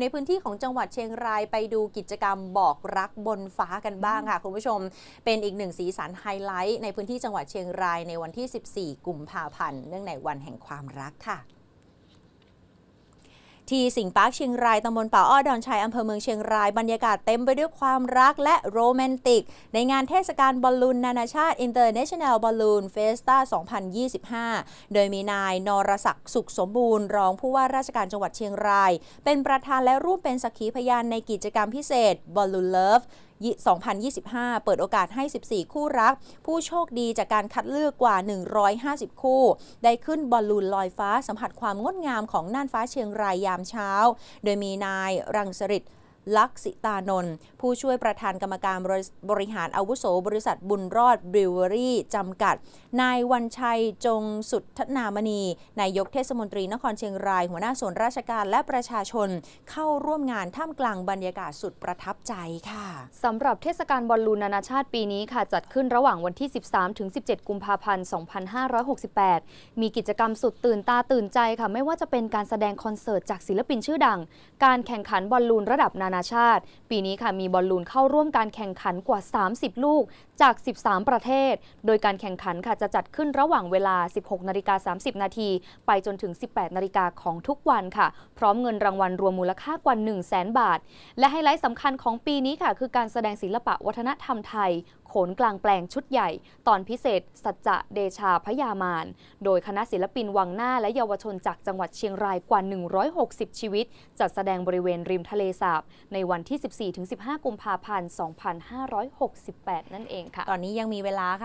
ในพื้นที่ของจังหวัดเชียงรายไปดูกิจกรรมบอกรักบนฟ้ากันบ้างค่ะ คุณผู้ชม เป็นอีกหนึ่งสีสันไฮไลท์ในพื้นที่จังหวัดเชียงรายในวันที่ 14 กุมภาพันธ์เนื่องในวันแห่งความรักค่ะ ที่สิงปาร์คเชียงรายตำบลป่าอ้อดอนชัยอำเภอเมืองเชียงรายบรรยากาศเต็มไปด้วยความรักและโรแมนติก ในงานเทศกาลบอลลูนนานาชาติ International Balloon Festa 2025 โดยมีนายนรศักดิ์สุขสมบูรณ์ รองผู้ว่าราชการจังหวัดเชียงราย เป็นประธานและร่วมเป็นสักขีพยานในกิจกรรมพิเศษบอลลูนเลิฟ2025 เปิดโอกาสให้ 14 คู่รัก ผู้โชคดีจากการคัดเลือกกว่า 150 คู่ ได้ขึ้นบอลลูนลอยฟ้าสัมผัสความงดงามของน่านฟ้าเชียงรายยามเช้า โดยมีนายรังสริต ลักษิตานนท์ผู้ช่วยประธานกรรมการบริหารอาวุโส บริษัทบุญรอดบริวเวอรี่จำกัด นายวันชัยจงสุทธนามณี นายกเทศมนตรีนครเชียงราย หัวหน้าส่วนราชการและประชาชน เข้าร่วมงานท่ามกลางบรรยากาศสุดประทับใจค่ะสำหรับเทศกาลบอลลูนนานาชาติปีนี้ค่ะ จัดขึ้นระหว่างวันที่ 13 ถึง 17 กุมภาพันธ์ 2568 มีกิจกรรมสุดตื่นตาตื่นใจค่ะ ไม่ว่าจะเป็นการแสดงคอนเสิร์ตจากศิลปินชื่อดัง การแข่งขันบอลลูนระดับนานานาชาติ ปีนี้ค่ะมีบอลลูนเข้าร่วมการแข่งขันกว่า 30 ลูกจาก 13 ประเทศ โดยการแข่งขันค่ะจะจัดขึ้นระหว่างเวลา 16นาฬิกา30 นาทีไปจนถึง 18นาฬิกาของทุกวันค่ะ พร้อมเงินรางวัลรวมมูลค่ากว่า 1 0 0 0 0แบาท และไฮไลท์สำคัญของปีนี้ค่ะ คือการแสดงศิลปะวัฒนธรรมไทยโขนกลางแปลงชุดใหญ่ ตอนพิเศษ สัจจะเดชาพยามาน โดยคณะศิลปินวังหน้าและเยาวชนจากจังหวัดเชียงรายกว่า 160 ชีวิต จัดแสดงบริเวณริมทะเลสาบในวันที่ 14-15 กุมภาพันธ์ 2568 นั่นเองค่ะ ตอนนี้ยังมีเวลาค่ะ